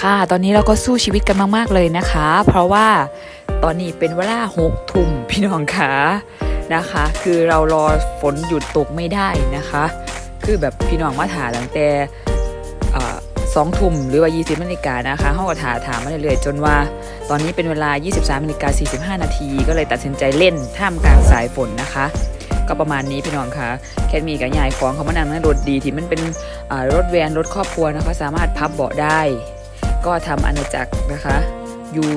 ค่ะ ตอนนี้เราก็สู้ชีวิตกันมาก ๆ เลยนะคะ เพราะว่าตอนนี้เป็นเวลาหกทุ่มพี่น้องคะนะคะ คือเรารอฝนหยุดตกไม่ได้นะคะ คือแบบพี่น้องมาถาตั้งแต่สองทุ่มหรือว่า 20นาฬิกานะคะเขาก็ถาถามมาเรื่อยๆ จนว่า ตอนนี้เป็นเวลา 23นาฬิกา45 นาที ก็เลยตัดสินใจเล่นท่ามกลางสายฝนนะคะ ก็ประมาณนี้พี่น้องคะแคทมีกับยายของเขามานั่งในรถดีที่มันเป็นรถแวนรถครอบครัวนะคะ สามารถพับเบาะได้ ก็ทำอาณาจักรนะคะ อยู่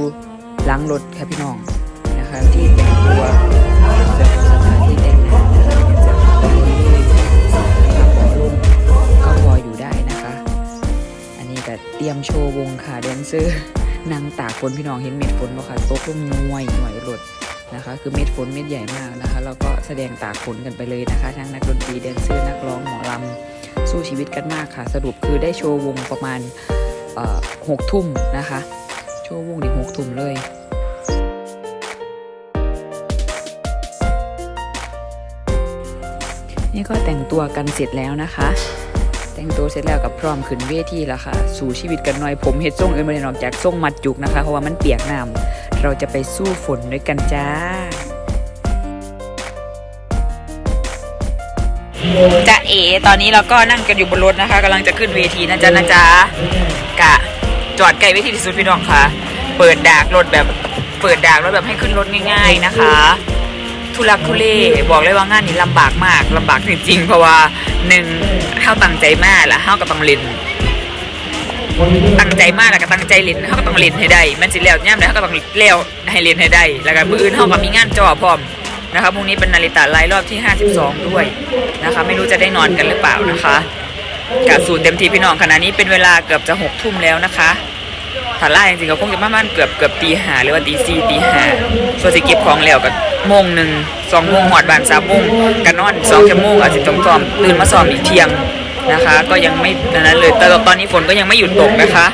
หลังรถค่ะพี่น้องนะคะที่แต่งตัวสถานที่แต่งงานจะพับเบาะลงพับเบาะลงก็พออยู่ได้นะคะ อันนี้ก็เตรียมโชว์วงค่ะแดนเซอร์นางตากฝนพี่น้องเห็นเม็ดฝนบ่ค่ะตกลงน่วยหน่วยรถนะคะ คือเม็ดฝนเม็ดใหญ่มากนะคะแล้วก็แสดงตากฝนกันไปเลยนะคะ ทั้งนักดนตรีแดนเซอร์นักร้องหมอลำสู้ชีวิตกันมากค่ะ สรุปคือได้โชว์วงประมาณ หกทุ่มนะคะชว์วงดีหกทุ่มเลยนี่ก็แต่งตัวกันเสร็จแล้วนะคะ แต่งตัวเสร็จแล้วกับพร้อมขึ้นเวทีแล้วค่ะ สู่ชีวิตกันหน่อยผมเฮ็ดทรงเอื่นไม่ได้นออกจากทรงมัดจุกนะคะ เพราะว่ามันเปียกน้ำเราจะไปสู้ฝนด้วยกันจ้า จะเอ ตอนนี้เราก็นั่งกันอยู่บนรถนะคะกำลังจะขึ้นเวทีนะจ๊ะนะจ๊ะกะจอดไกลเวทีที่สุดพี่น้องค่ะ เปิดดากรถแบบเปิดดากรถแบบให้ขึ้นรถง่าย ๆนะคะทุลักทุเลบอกเลยว่างานนี้ลำบากมากลำบากจริงๆ เพราะว่าหนึ่งเฮาตั้งใจมากและเฮาก็ต้องเล่นตั้งใจมากแล้วก็ตั้งใจเล่นเฮาก็ต้องเล่นให้ได้ มันสิแล้วย่ำแล้วเฮาก็ต้องเลี้ยวให้เล่นให้ได้ แล้วก็มืออื่นเฮาก็มีงานจ่อพร้อม นะคะพรุ่งนี้เป็นนาฬิตาไลฟ์รอบที่ 52 ด้วยนะคะ ไม่รู้จะได้นอนกันหรือเปล่านะคะกะสูตรเต็มทีพี่น้องขณะนี้เป็นเวลาเกือบจะหกทุ่มแล้วนะคะถ้าล่าจริงๆก็คงจะประมาณเกือบเกือบตีห้าหรือว่าตีสี่ตีห้าส่วนสิเก็บของแล้วก็โมงหนึ่งสองโมงหอดบานสามโมงกันนอนสองชั่วโมงอาจจะต้องซ้อมตื่นมาซ้อมอีกเที่ยงนะคะ ก็ยังไม่นั้นเลยแต่ตอนนี้ฝนก็ยังไม่หยุดตกนะคะ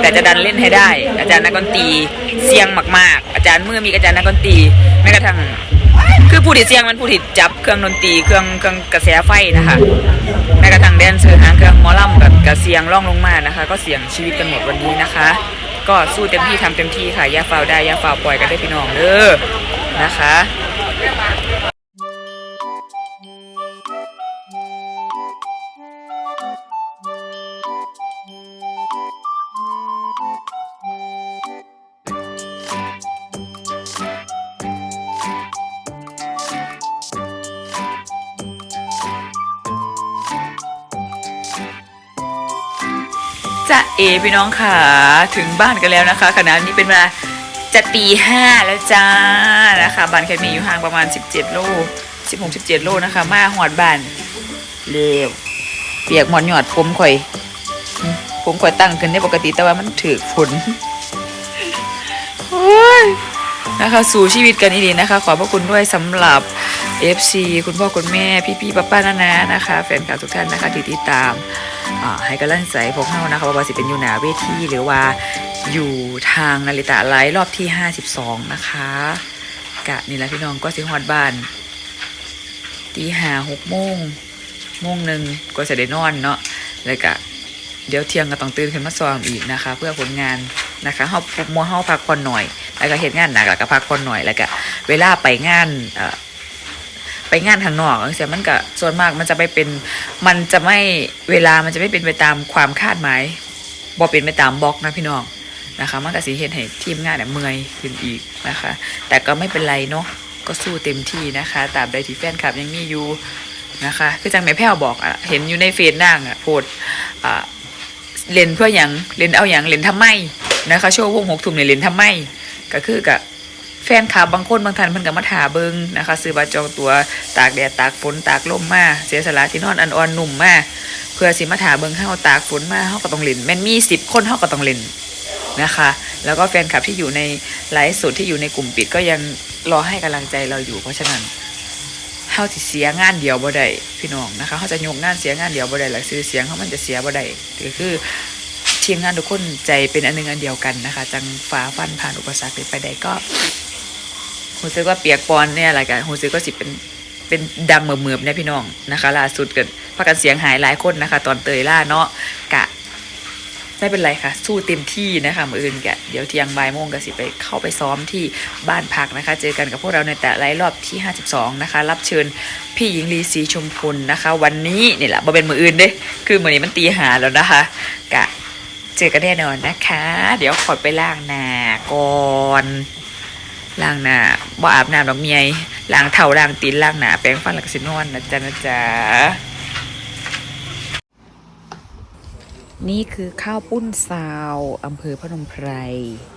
แต่จะดันเล่นให้ได้ อาจารย์นักดนตรีเสียงมาก ๆ อาจารย์เมื่อมีอาจารย์นักดนตรีแม้กระทั่ง คือผู้ที่เสียงมันผู้ที่จับเครื่องดนตรีเครื่องเครื่องกระแสไฟนะคะแม้กระทั่งแดนเซอร์หางเครื่องมอลำกับกระเสียงร่องลงมานะคะ ก็เสียงชีวิตกันหมดวันนี้นะคะ ก็สู้เต็มที่ทำเต็มที่ค่ะย่าฟาวได้ย่าฟาวปล่อยกันได้พี่น้องเด้อนะคะ จะเอพี่น้องค่ะถึงบ้านกันแล้วนะคะขณะนี้เป็นเวลาจะตีห้าแล้วจ้านะคะบ้านแคทมีอยู่ห่างประมาณ 17 โล 16 17 โลนะคะ มาหอดบ้านเร็วเปียกหมอนหยอดผมข่อย ผมข่อยตั้งขึ้นได้ปกติแต่ว่ามันถือฝนนะคะ สู่ชีวิตกันดีๆนะคะ ขอบพระคุณด้วยสำหรับ FC คุณพ่อคุณแม่ พี่ๆป้าป้านานานะคะ แฟนคลับทุกท่านนะคะที่ติดตาม ให้กำลังใจพวกเรานะคะว่าสิเป็นอยู่หนาเวทีหรือว่าอยู่ทางนาฬิตาไลฟ์รอบที่ 52 นะคะกะนี่แหละพี่น้องก็สิฮอดบ้านตีห้าหกโมงโมงหนึ่งก็จะได้นอนเนาะแล้วก็เดี๋ยวเที่ยงก็ต้องตื่นขึ้นมาซ้อมอีกนะคะ เพื่อผลงานนะคะเฮาปุ๊บมัวเฮาพักผ่อนหน่อย แล้วก็เฮ็ดงานหนักแล้วก็พักผ่อนหน่อยแล้วก็เวลาไปงานเอ่อ ไปงานทางนอกจังซี่มันก็ส่วนมากมันจะไปเป็น มันจะไม่เวลามันจะไม่เป็นไปตามความคาดหมายบอเป็นไปตามบล็อกนะพี่น้องนะคะ มันก็สิเห็นให้ทีมงานเนี่ยเมื่อยขึ้นอีกนะคะ แต่ก็ไม่เป็นไรเนาะก็สู้เต็มที่นะคะตาบใดที่แฟนคลับยังมีอยู่นะคะ คือจังแม่แพ้วบอกอะเห็นอยู่ในเฟซนางอะโพดอ่าเล่นเพื่ออย่างเล่นเอาอย่างเล่นทำไมนะคะ โชว์วงหกทุ่มเนี่ยเล่นทำไมก็คือกับ แฟนคลับบางคนบางท่านเพิ่นก็มาถาเบิงนะคะซื้อบัตรจองตัวตากแดดตากฝนตากลมมาเสียสละที่นอนอันอ่อนหนุ่มมาเพื่อสิมาถาเบิงเฮาตากฝนมาเฮาก็ต้องเล่นแม่นมี10คนเฮาก็ต้องเล่นนะคะ แล้วก็แฟนคลับที่อยู่ในไลฟ์สดที่อยู่ในกลุ่มปิดก็ยังรอให้กำลังใจเราอยู่ เพราะฉะนั้นเฮาสิเสียงานเดียวบ่ได้พี่น้องนะคะเฮาจะยกงานเสียงานเดียวบ่ได้หลักซื้อเสียงเฮามันจะเสียบ่ได้ก็คือทีมงานทุกคนใจเป็นอันหนึงอันเดียวกันนะคะ จังฟ้าฟันผ่านอุปสรรคไปได้ก็ หูซึกว่าเปียกปอนเนี่ยอะไรกันหูซึกก็สิเป็นเป็นดำเหมือบๆเนี่ยพี่น้องนะคะล่าสุดเกิดพักกันเสียงหายหลายคนนะคะ ตอนเตยล่าเนาะกะไม่เป็นไรค่ะ สู้เต็มที่นะคะมืออื่นแกเดี๋ยวเที่ยงบ่ายโมงก็สิไปเข้าไปซ้อมที่บ้านพักนะคะ เจอกันกับพวกเราในแต่ไลรอบที่ 52 นะคะ รับเชิญพี่หญิงลีศรีชมพลนะคะ วันนี้นี่แหละบ่เป็นมืออื่นเด้คือมือนี้มันตีหาแล้วนะคะกะเจอกันแน่นอนนะคะ เดี๋ยวขอไปล้างหน้าก่อน ล้างหน้าบ่อาบน้ำดอกเมียล้างเท้าล้างตีนล้างหน้าแปรงฟันแล้วก็สินอนนะจ๊ะนะจ๊ะนี่คือข้าวปุ้นซาวอำเภอพนมไพร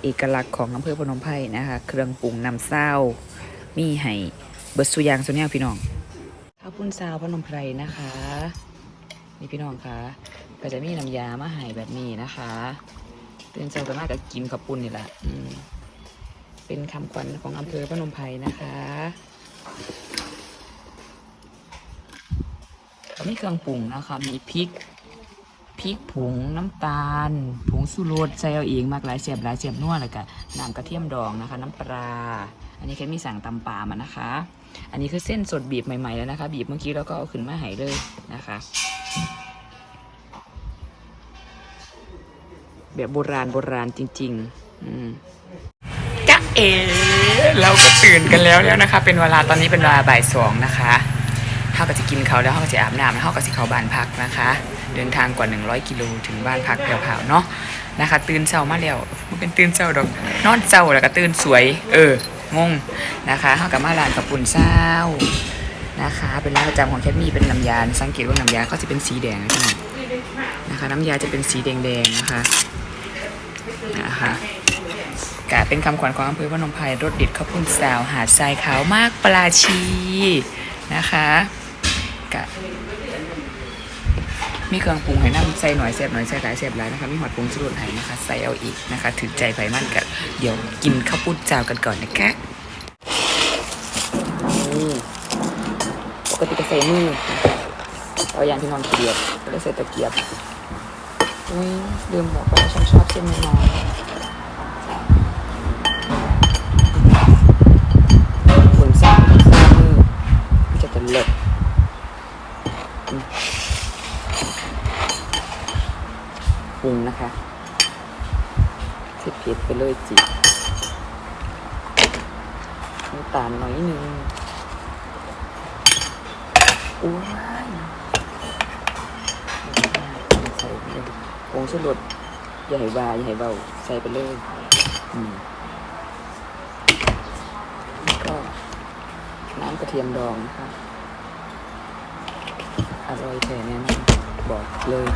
เอกลักษณ์ของอำเภอพนมไพรนะคะ เครื่องปรุงนำเศร้า มีให้เบิดสุยางสุนยพี่น้อง ข้าวปุ้นซาวพนมไพรนะคะ นี่พี่น้องคะก็จะมีน้ำยามาให้แบบนี้นะคะเป็นเจ้ากันมากกับกินข้าวปุ้นนี่แหละ เป็นคำขวัญของอำเภอพนมไพรนะคะมีเครื่องปรุงนะคะ มีพริก พริกผงน้ำตาล ผงสุรสใส่เอาเองมากหลายเสียบหลายเสียบนัวแล้วก็น้ำกระเทียมดองนะคะ น้ำปลา อันนี้แค่มีสั่งตำปลามานะคะ อันนี้คือเส้นสดบีบใหม่ๆแล้วนะคะ บีบเมื่อกี้แล้วก็เอาขึ้นมาให้เลยนะคะแบบโบราณโบราณจริง ๆ อืม เอเราก็ตื่นกันแล้วแล้วนะคะ เป็นเวลาตอนนี้เป็นเวลาบ่ายสองนะคะเขาก็จะกินเขาวแล้วเขาก็จะอาบน้ำแล้วเขาก็จะเข้าบ้านพักนะคะ เดินทางกว่า 100 กิโลถึงบ้านพักแถวๆเนาะนะคะ ตื่นเช้ามาแล้วมันเป็นตื่นเช้าดอก นอนเช้าแล้วก็ตื่นสวย เอองงนะคะเขากับมาร้านกับปุ่นเช้านะคะ เป็นร้านประจำของแคทมี่เป็นน้ำยาสังเกตว่าน้ำยาเขาจะเป็นสีแดงนะพี่น้องนะคะ น้ำยาจะเป็นสีแดงๆนะคะนะคะ กะเป็นคำขวัญของอำเภอพนมไพรรถดิดข้าวปุ้นสาว หาดทรายขาวมากปลาชีนะคะกะมีเครื่องปรุงให้น้ำใส่หน่อยแซ่บหน่อยใส่หลายแซ่บหลายนะคะมีหอดปรุงสุรสให้นะคะ ใส่เอาอีกนะคะถึงใจไผมันกันเดี๋ยวกินข้าวปุ้นจาวกันก่อนนะคะนี่ปกติก็ใส่มือเอาอย่างที่นอนเกียบก็เลยใส่ตะเกียบอุ้ยลืมบอกไปฉันชอบเส้นน้อย ปรุงนะคะเผ็ดเผ็ดไปเลยจิน้ำตาลน้อยนึงอ้วนใส่ไปเลยผงชูรสอย่าให้บาให้เบาใส่ไปเลยอืมก็น้ำกระเทียมดองนะคะอร่อยแท้แน่นอนบอกเลย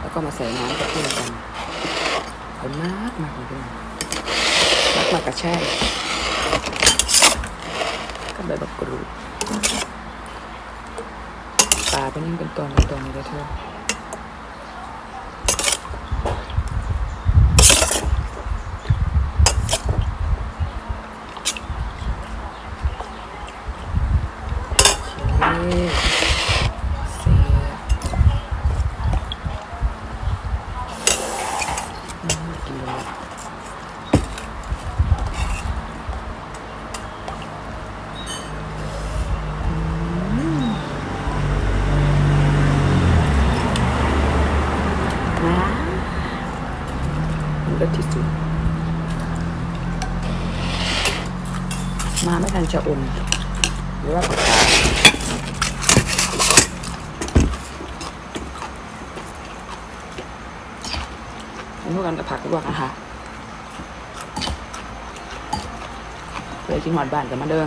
แล้ว ก็มาใส่น้ำกับเทียมกันเอามากมากเลยมากมากกระแช่ก็ใบบักกรูดปลาเป็นยังเป็นตอนเป็นตอนเลยเธอเคเสร็จ กินเลยว้าวมันก็ที่สุด มาไม่ทันจะอมหรือว่าปากกาอันนี้กันกับผักลวกนะคะเพื่อกินหอดบ้านกันมาเด้อ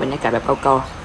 บรรยากาศแบบเก่าๆ